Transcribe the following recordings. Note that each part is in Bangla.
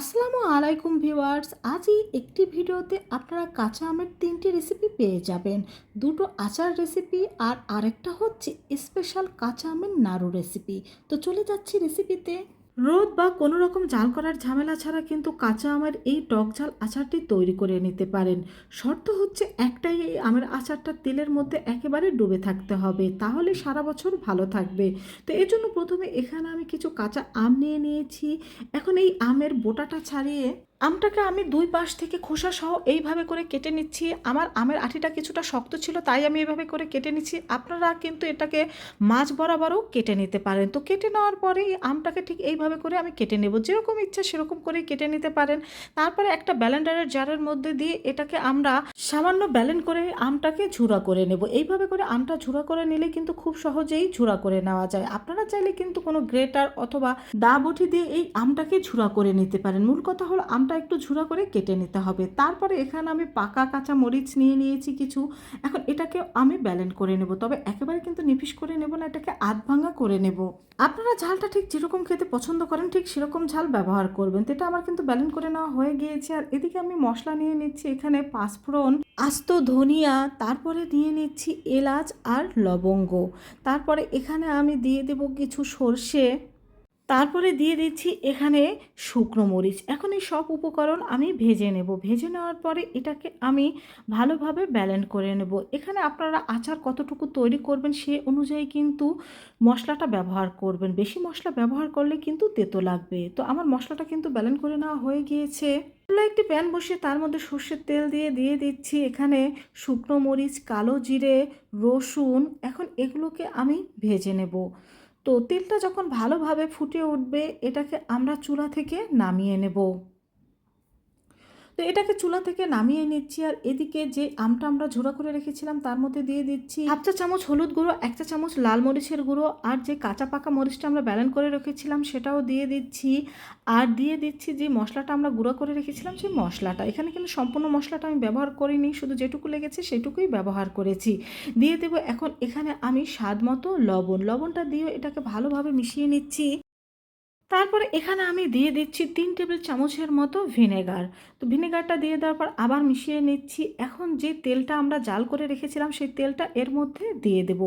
আসসালামু আলাইকুম ভিউয়ার্স, আজই একটি ভিডিওতে আপনারা কাঁচা আমের তিনটি রেসিপি পেয়ে যাবেন। দুটো আচার রেসিপি আর আরেকটা হচ্ছে স্পেশাল কাঁচা আমের নাড়ু রেসিপি তো চলে যাচ্ছি রেসিপিতে রোদ বা কোনো রকম জাল করার ঝামেলা ছাড়া কিন্তু কাঁচা আমের এই টক ঝাল আচারটি তৈরি করে নিতে পারেন। শর্ত হচ্ছে একটাই, এই আমের আচারটা তেলের মধ্যে একেবারে ডুবে থাকতে হবে, তাহলে সারা বছর ভালো থাকবে। তো এর জন্য প্রথমে এখানে আমি কিছু কাঁচা আম নিয়ে নিয়েছি। এখন এই আমের বোটাটা ছাড়িয়ে আমটাকে আমি দুই পাশ থেকে খোসা সহ এইভাবে করে কেটে নিচ্ছি। আমার আমের আঠিটা কিছুটা শক্ত ছিল, তাই আমি এইভাবে করে কেটে নিচ্ছি। আপনারা কিন্তু এটাকে মাছ বরাবরও কেটে নিতে পারেন। তো কেটে নেওয়ার পরে আমটাকে ঠিক এইভাবে করে আমি কেটে নেব। যেরকম ইচ্ছা সেরকম করেই কেটে নিতে পারেন। তারপরে একটা ব্যালেন্ডারের জারের মধ্যে দিয়ে এটাকে আমরা সামান্য ব্যালেন্ড করে আমটাকে ঝুরা করে নেব। এইভাবে করে আমটা ঝুরা করে নিলে কিন্তু খুব সহজেই ঝুরা করে নেওয়া যায়। আপনারা চাইলে কিন্তু কোনো গ্রেটার অথবা দা বটি দিয়ে এই আমটাকে ঝুরা করে নিতে পারেন। মূল কথা হলো আমটা একটু ঝুড়া করে কেটে নিতে হবে। তারপরে এখানে আমি পাকা কাঁচা মরিচ নিয়ে নিয়েছি কিছু। এখন এটাকে আমি ব্যালেন্ড করে নেব, তবে একেবারে কিন্তু নিপিস করে নেব না, এটাকে আধ ভাঙা করে নেব। আপনারা ঝালটা ঠিক যেরকম খেতে পছন্দ করেন, ঠিক সেরকম ঝাল ব্যবহার করবেন। তো এটা আমার কিন্তু ব্যালেন্ড করে নেওয়া হয়ে গিয়েছে। আর এদিকে আমি মশলা নিয়ে নিচ্ছি, এখানে পাঁচফোড়ন আস্ত ধনিয়া, তারপরে দিয়ে নিচ্ছি এলাচ আর লবঙ্গ। তারপরে এখানে আমি দিয়ে দেব কিছু সর্ষে। তারপরে দিয়ে দিচ্ছি এখানে শুকনো মরিচ। এখন এই সব উপকরণ আমি ভেজে নেব। ভেজে নেওয়ার পরে এটাকে আমি ভালোভাবে ব্যালেন্ড করে নেব। এখানে আপনারা আচার কতটুকু তৈরি করবেন সে অনুযায়ী কিন্তু মশলাটা ব্যবহার করবেন। বেশি মশলা ব্যবহার করলে কিন্তু তেতো লাগবে। তো আমার মশলাটা কিন্তু ব্যালেন্ড করে নেওয়া হয়ে গিয়েছে। একটি প্যান বসিয়ে তার মধ্যে সর্ষের তেল দিয়ে দিয়ে দিচ্ছি এখানে শুকনো মরিচ, কালো জিরে, রসুন। এখন এগুলোকে আমি ভেজে নেব। তো তেলটা যখন ভালোভাবে ফুটে উঠবে এটাকে আমরা চুলা থেকে নামিয়ে নেব। তো এটাকে চুলা থেকে নামিয়ে নিচ্ছি আর এদিকে যে আমটা আমরা ঝোড়া করে রেখেছিলাম তার মধ্যে দিয়ে দিচ্ছি হাফ চা চামচ হলুদ গুঁড়ো, এক চা চামচ লাল মরিচের গুঁড়ো আর যে কাঁচা পাকা মরিচটা আমরা ব্যালেন্ড করে রেখেছিলাম সেটাও দিয়ে দিচ্ছি। আর দিয়ে দিচ্ছি যে মশলাটা আমরা গুঁড়ো করে রেখেছিলাম সেই মশলাটা। এখানে কিন্তু সম্পূর্ণ মশলাটা আমি ব্যবহার করিনি, শুধু যেটুকু লেগেছে সেটুকুই ব্যবহার করেছি। দিয়ে দেবো এখন এখানে আমি স্বাদ মতো লবণ। লবণটা দিয়ে এটাকে ভালোভাবে মিশিয়ে নিচ্ছি। তারপরে এখানে আমি দিয়ে দিচ্ছি তিন টেবিল চামচের মতো ভিনেগার। তো ভিনেগারটা দিয়ে দেওয়ার পর আবার মিশিয়ে নিচ্ছি। এখন যে তেলটা আমরা জাল করে রেখেছিলাম, সেই তেলটা এর মধ্যে দিয়ে দেব।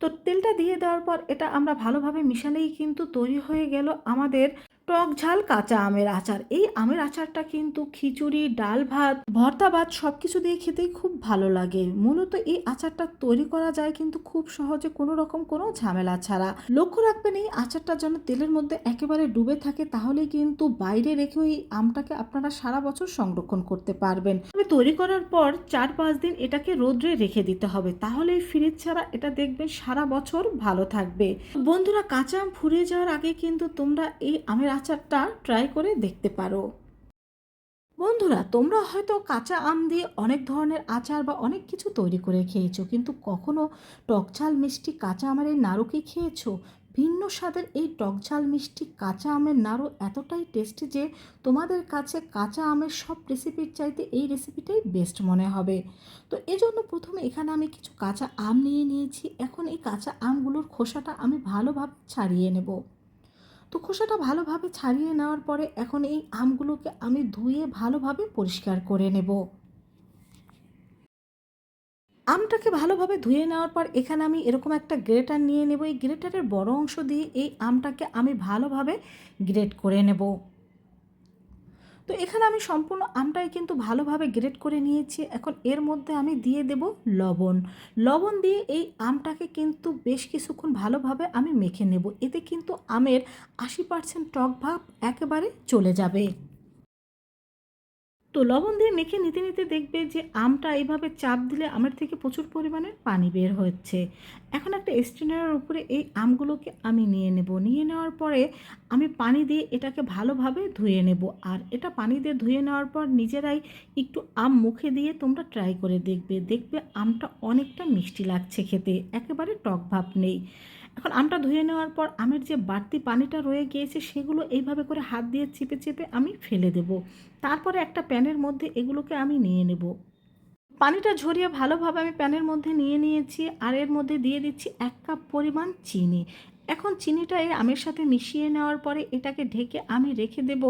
তো তেলটা দিয়ে দেওয়ার পর এটা আমরা ভালোভাবে মিশালেই কিন্তু তৈরি হয়ে গেল আমাদের টক ঝাল কাঁচা আমের আচার। এই আমের আচারটা কিন্তু খিচুড়ি, ডাল ভাত, ভর্তা ভাত সব কিছু দিয়ে খেতেই খুব ভালো লাগে। মূলত এই আচারটা তৈরি করা যায় কিন্তু খুব সহজে কোনো রকম কোনো ঝামেলা ছাড়া। লক্ষ্য রাখবেন এই আচারটা যেন তেলের মধ্যে একেবারে ডুবে থাকে তাহলে কিন্তু বাইরে রেখেও এই আমটাকে আপনারা সারা বছর সংরক্ষণ করতে পারবেন। তবে তৈরি করার পর চার পাঁচ দিন এটাকে রোদ্রে রেখে দিতে হবে। তাহলে এই ফ্রিজ ছাড়া এটা দেখবেন সারা বছর ভালো থাকবে। বন্ধুরা, কাঁচা আম ফুরিয়ে যাওয়ার আগে কিন্তু তোমরা এই আমের আচারটা ট্রাই করে দেখতে পারো। বন্ধুরা, তোমরা হয়তো কাঁচা আম দিয়ে অনেক ধরনের আচার বা অনেক কিছু তৈরি করে খেয়েছো, কিন্তু কখনো টকঝাল মিষ্টি কাঁচা আমের নাড়ু খেয়েছো? ভিন্ন স্বাদের এই টকঝাল মিষ্টি কাঁচা আমের নাড়ু এতটাই টেস্টি যে তোমাদের কাছে কাঁচা আমের সব রেসিপির চাইতে এই রেসিপিটাই বেস্ট মনে হবে। তো এজন্য প্রথমে এখানে আমি কিছু কাঁচা আম নিয়ে নিয়েছি। এখন এই কাঁচা আমগুলোর খোসাটা আমি ভালোভাবে ছাড়িয়ে নেব। তো খোসাটা ভালোভাবে ছাড়িয়ে নেওয়ার পরে এখন এই আমগুলোকে আমি ধুয়ে ভালোভাবে পরিষ্কার করে নেব। আমটাকে ভালোভাবে ধুয়ে নেওয়ার পর এখানে আমি এরকম একটা গ্রেটার নিয়ে নেব। এই গ্রেটারের বড় অংশ দিয়ে এই আমটাকে আমি ভালোভাবে গ্রেট করে নেব। তো এখানে আমি সম্পূর্ণ আমটাই কিন্তু ভালোভাবে গ্রেট করে নিয়েছি। এখন এর মধ্যে আমি দিয়ে দেব লবণ। লবণ দিয়ে এই আমটাকে কিন্তু বেশ কিছুক্ষণ ভালোভাবে আমি মেখে নেব। এতে কিন্তু আমের আশি পার্সেন্ট টক ভাব একেবারে চলে যাবে। তো লবণ দিয়ে মেখে নিতে নিতে দেখবে যে আমটা এইভাবে চাপ দিলে আমের থেকে প্রচুর পরিমাণে পানি বের হচ্ছে। এখন একটা স্টেনারের উপরে এই আমগুলোকে আমি নিয়ে নেব। নিয়ে নেওয়ার পরে আমি পানি দিয়ে এটাকে ভালোভাবে ধুয়ে নেব। আর এটা পানি দিয়ে ধুয়ে নেওয়ার পর নিজেরাই একটু আম মুখে দিয়ে তোমরা ট্রাই করে দেখবে। দেখবে আমটা অনেকটা মিষ্টি লাগছে খেতে। একেবারে টক ভাব নেই। এখন আমটা ধুয়ে নেওয়ার পর আমের যে বাড়তি পানিটা রয়ে গিয়েছে, সেগুলো এইভাবে করে হাত দিয়ে চেপে চেপে আমি ফেলে দেব। তারপরে একটা প্যানের মধ্যে এগুলোকে আমি নিয়ে নেব। পানিটা ঝরিয়ে ভালোভাবে আমি প্যানের মধ্যে নিয়ে নিয়েছি আর এর মধ্যে দিয়ে দিচ্ছি এক কাপ পরিমাণ চিনি। এখন চিনিটা এই আমের সাথে মিশিয়ে নেওয়ার পরে এটাকে ঢেকে আমি রেখে দেব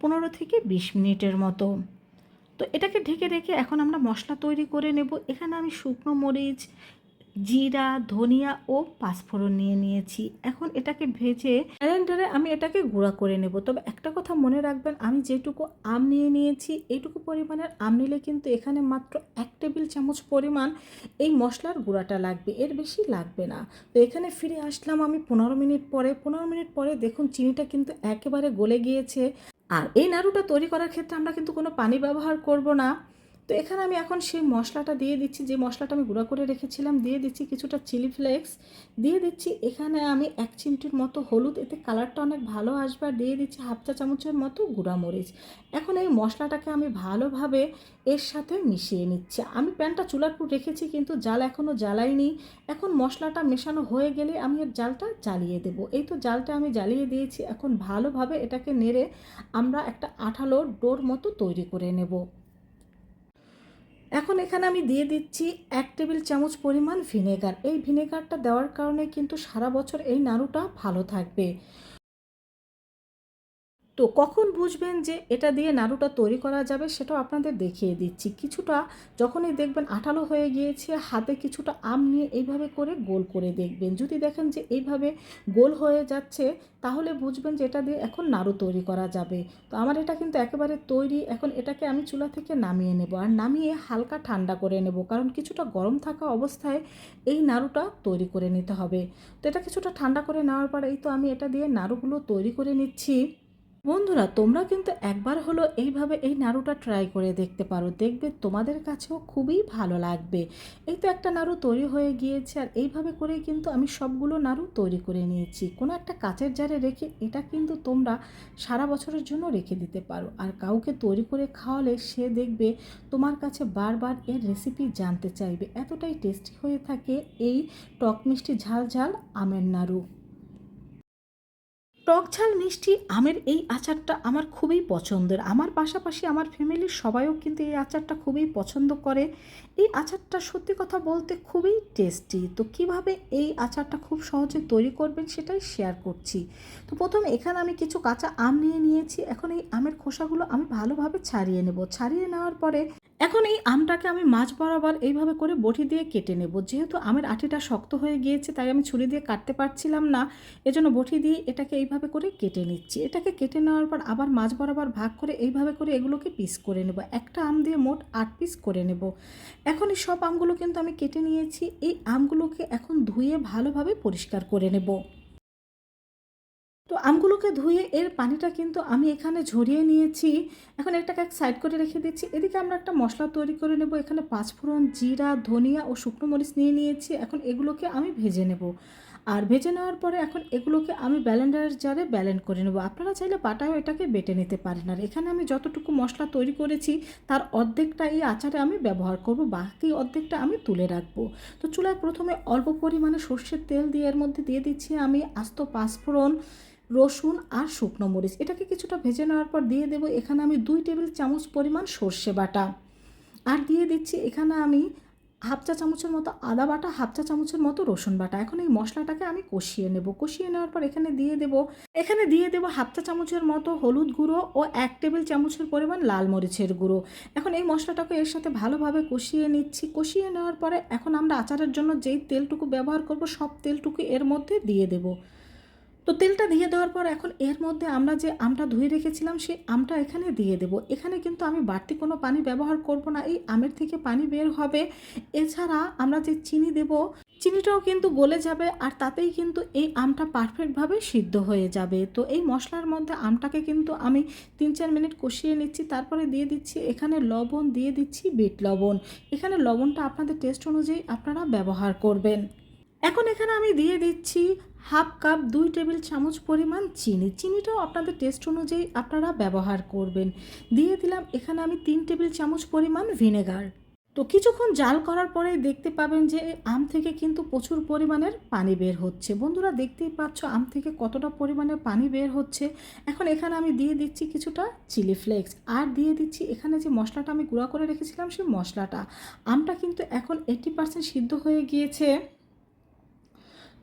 পনেরো থেকে বিশ মিনিটের মতো। তো এটাকে ঢেকে রেখে এখন আমরা মশলা তৈরি করে নেব। এখানে আমি শুকনো মরিচ জিরা, ধনিয়া ও পাঁচফোড়ন নিয়ে নিয়েছি। এখন এটাকে ভেজে গ্রাইন্ডারে আমি এটাকে গুঁড়া করে নেব। তবে একটা কথা মনে রাখবেন, আমি যেটুকু আম নিয়ে নিয়েছি, এইটুকু পরিমাণের আম নিলে কিন্তু এখানে মাত্র এক টেবিল চামচ পরিমাণ এই মশলার গুঁড়াটা লাগবে। এর বেশি লাগবে না। তো এখানে ফিরে আসলাম আমি পনেরো মিনিট পরে। পনেরো মিনিট পরে দেখুন চিনিটা কিন্তু একেবারে গলে গিয়েছে। আর এই নাড়ুটা তৈরি করার ক্ষেত্রে আমরা কিন্তু কোনো পানি ব্যবহার করব না। তো এখানে আমি এখন সেই মশলাটা দিয়ে দিচ্ছি, যে মশলাটা আমি গুঁড়া করে রেখেছিলাম, দিয়ে দিচ্ছি কিছুটা চিলি ফ্লেক্স, দিয়ে দিচ্ছি এখানে আমি এক চিমটির মতো হলুদ, এতে কালারটা অনেক ভালো আসবে, আর দিয়ে দিচ্ছি হাফ চা চামচের মতো গুঁড়া মরিচ এখন এই মশলাটাকে আমি ভালোভাবে এর সাথে মিশিয়ে নিচ্ছি। আমি প্যানটা চুলার উপর রেখেছি, কিন্তু জাল এখনও জ্বালাইনি। এখন মশলাটা মেশানো হয়ে গেলে আমি এর জালটা জ্বালিয়ে দেব। এই তো জালটা আমি জ্বালিয়ে দিয়েছি, এখন ভালোভাবে এটাকে নেড়ে আমরা একটা আঠালো ডোর মতো তৈরি করে নেব। এখন এখানে আমি দিয়ে দিচ্ছি এক টেবিল চামচ পরিমাণ ভিনেগার। এই ভিনেগারটা দেওয়ার কারণে কিন্তু সারা বছর এই নাড়ুটা ভালো থাকবে। তো কখন বুঝবেন যে এটা দিয়ে নাড়ুটা তৈরি করা যাবে সেটাও আপনাদের দেখিয়ে দিচ্ছি। কিছুটা যখনই দেখবেন আঠালো হয়ে গিয়েছে, হাতে কিছুটা আম নিয়ে এইভাবে করে গোল করে দেখবেন। যদি দেখেন যে এইভাবে গোল হয়ে যাচ্ছে, তাহলে বুঝবেন যে এটা দিয়ে এখন নাড়ু তৈরি করা যাবে। তো আমার এটা কিন্তু একেবারে তৈরি, এখন এটাকে আমি চুলা থেকে নামিয়ে নেব। আর নামিয়ে হালকা ঠান্ডা করে নেব, কারণ কিছুটা গরম থাকা অবস্থায় এই নাড়ুটা তৈরি করে নিতে হবে। তো এটা কিছুটা ঠান্ডা করে নেওয়ার পর এই তো আমি এটা দিয়ে নাড়ুগুলো তৈরি করে নিচ্ছি। বন্ধুরা, তোমরা কিন্তু একবার হলো এইভাবে এই নাড়ুটা ট্রাই করে দেখতে পারো। দেখবে তোমাদের কাছেও খুবই ভালো লাগবে। এই তো একটা নাড়ু তৈরি হয়ে গিয়েছে আর এইভাবে করেই কিন্তু আমি সবগুলো নাড়ু তৈরি করে নিয়েছি। কোনো একটা কাচের জারে রেখে এটা কিন্তু তোমরা সারা বছরের জন্য রেখে দিতে পারো। আর কাউকে তৈরি করে খাওয়ালে সে দেখবে তোমার কাছে বারবার এর রেসিপি জানতে চাইবে। এতটাই টেস্টি হয়ে থাকে এই টক মিষ্টি ঝাল ঝাল আমের নাড়ু। টক ঝাল মিষ্টি আমের এই আচারটা আমার খুবই পছন্দের। আমার পাশাপাশি আমার ফ্যামিলির সবাইও কিন্তু এই আচারটা খুবই পছন্দ করে। এই আচারটা সত্যি কথা বলতে খুবই টেস্টি তো কীভাবে এই আচারটা খুব সহজে তৈরি করবেন সেটাই শেয়ার করছি। তো প্রথমে এখানে আমি কিছু কাঁচা আম নিয়ে নিয়েছি। এখন এই আমের খোসাগুলো আমি ভালোভাবে ছাড়িয়ে নেব। ছাড়িয়ে নেওয়ার পরে এখন এই আমটাকে আমি মাছ বরাবর এইভাবে করে বটি দিয়ে কেটে নেব। যেহেতু আমের আটিটা শক্ত হয়ে গিয়েছে, তাই আমি ছুরি দিয়ে কাটতে পারছিলাম না। এজন্য বটি দিয়ে এটাকে এইভাবে করে কেটে নিচ্ছি। এটাকে কেটে নেওয়ার পর আবার মাছ বরাবর ভাগ করে এইভাবে করে এগুলোকে পিস করে নেব। একটা আম দিয়ে মোট আট পিস করে নেব। এখন এই সব আমগুলো কিন্তু আমি কেটে নিয়েছি। এই আমগুলোকে এখন ধুয়ে ভালোভাবে পরিষ্কার করে নেব। তো আমগুলোকে ধুয়ে এর পানিটা কিন্তু আমি এখানে ঝরিয়ে নিয়েছি। এখন এটাকে এক সাইড করে রেখে দিচ্ছি। এদিকে আমরা একটা মশলা তৈরি করে নেব। এখানে পাঁচফোড়ন, জিরা, ধনিয়া ও শুকনো মরিচ নিয়ে নিয়েছি। এখন এগুলোকে আমি ভেজে নেব। আর ভেজে নেওয়ার পরে এখন এগুলোকে আমি ব্যালেন্ডার জারে ব্যালেন্ড করে নেব। আপনারা চাইলে পাটায়ও এটাকে বেটে নিতে পারেন। আর এখানে আমি যতটুকু মশলা তৈরি করেছি, তার অর্ধেকটা এই আচারে আমি ব্যবহার করব। বাকি অর্ধেকটা আমি তুলে রাখব। তো চুলায় প্রথমে অল্প পরিমাণে সর্ষের তেল দিয়ে এর মধ্যে দিয়ে দিচ্ছি আমি আস্ত পাঁচফোড়ন রসুন আর শুকনো মরিচ। এটাকে কিছুটা ভেজে নেওয়ার পর দিয়ে দেবো এখানে আমি দুই টেবিল চামচ পরিমাণ সর্ষে বাটা। আর দিয়ে দিচ্ছি এখানে আমি হাফ চা চামচের মতো আদা বাটা, হাফ চা চামচের মতো রসুন বাটা। এখন এই মশলাটাকে আমি কষিয়ে নেব। কষিয়ে নেওয়ার পর এখানে দিয়ে দেব, এখানে দিয়ে দেবো হাফ চা চামচের মতো হলুদ গুঁড়ো ও এক টেবিল চামচের পরিমাণ লাল মরিচের গুঁড়ো। এখন এই মশলাটাকে এর সাথে ভালোভাবে কষিয়ে নিচ্ছি। কষিয়ে নেওয়ার পরে এখন আমরা আচারের জন্য যেই তেলটুকু ব্যবহার করব, সব তেলটুকু এর মধ্যে দিয়ে দেবো। তো তেলটা দিয়ে দেওয়ার পর এখন এর মধ্যে আমরা যে আমটা ধুয়ে রেখেছিলাম, সেই আমটা এখানে দিয়ে দেব। এখানে কিন্তু আমি বাড়তি কোনো পানি ব্যবহার করব না, এই আমের থেকে পানি বের হবে। এছাড়া আমরা যে চিনি দেব, চিনিটাও কিন্তু গলে যাবে আর তাতেই কিন্তু এই আমটা পারফেক্টভাবে সিদ্ধ হয়ে যাবে। তো এই মশলার মধ্যে আমটাকে কিন্তু আমি তিন চার মিনিট কষিয়ে নিচ্ছি, তারপরে দিয়ে দিচ্ছি এখানে লবণ, দিয়ে দিচ্ছি বিট লবণ। এখানে লবণটা আপনাদের টেস্ট অনুযায়ী আপনারা ব্যবহার করবেন। এখন এখানে আমি দিয়ে দিচ্ছি হাফ কাপ দুই টেবিল চামচ পরিমাণ চিনি। চিনিটাও আপনাদের টেস্ট অনুযায়ী আপনারা ব্যবহার করবেন। দিয়ে দিলাম এখানে আমি তিন টেবিল চামচ পরিমাণ ভিনেগার তো কিছুক্ষণ জাল করার পরে দেখতে পাবেন যে আম থেকে কিন্তু প্রচুর পরিমাণের পানি বের হচ্ছে। বন্ধুরা দেখতেই পাচ্ছ আম থেকে কতটা পরিমাণের পানি বের হচ্ছে। এখন এখানে আমি দিয়ে দিচ্ছি কিছুটা চিলি ফ্লেক্স আর দিয়ে দিচ্ছি এখানে যে মশলাটা আমি গুঁড়া করে রেখেছিলাম সেই মশলাটা। আমটা কিন্তু এখন এইটি পার্সেন্ট সিদ্ধ হয়ে গিয়েছে।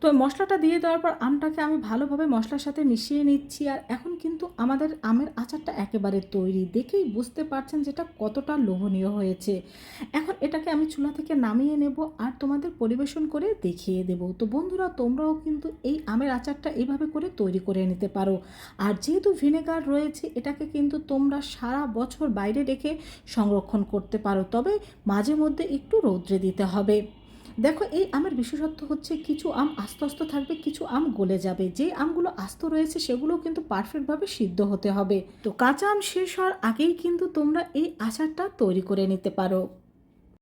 তো মশলাটা দিয়ে দেওয়ার পর আমটাকে আমি ভালোভাবে মশলার সাথে মিশিয়ে নিচ্ছি। আর এখন কিন্তু আমাদের আমের আচারটা একেবারে তৈরি। দেখেই বুঝতে পারছেন যেটা কতটা লোভনীয় হয়েছে। এখন এটাকে আমি চুলা থেকে নামিয়ে নেব আর তোমাদের পরিবেশন করে দেখিয়ে দেব। তো বন্ধুরা, তোমরাও কিন্তু এই আমের আচারটা এইভাবে করে তৈরি করে নিতে পারো। আর যেহেতু ভিনেগার রয়েছে, এটাকে কিন্তু তোমরা সারা বছর বাইরে রেখে সংরক্ষণ করতে পারো। তবে মাঝে মধ্যে একটু রৌদ্রে দিতে হবে। দেখো, এই আমের বিশেষত্ব হচ্ছে কিছু আম আস্ত আস্তে থাকবে, কিছু আম গলে যাবে। যে আমগুলো আস্ত রয়েছে সেগুলো কিন্তু পারফেক্টভাবে সিদ্ধ হতে হবে। তো কাঁচা আম শেষ হওয়ার আগেই কিন্তু তোমরা এই আচারটা তৈরি করে নিতে পারো।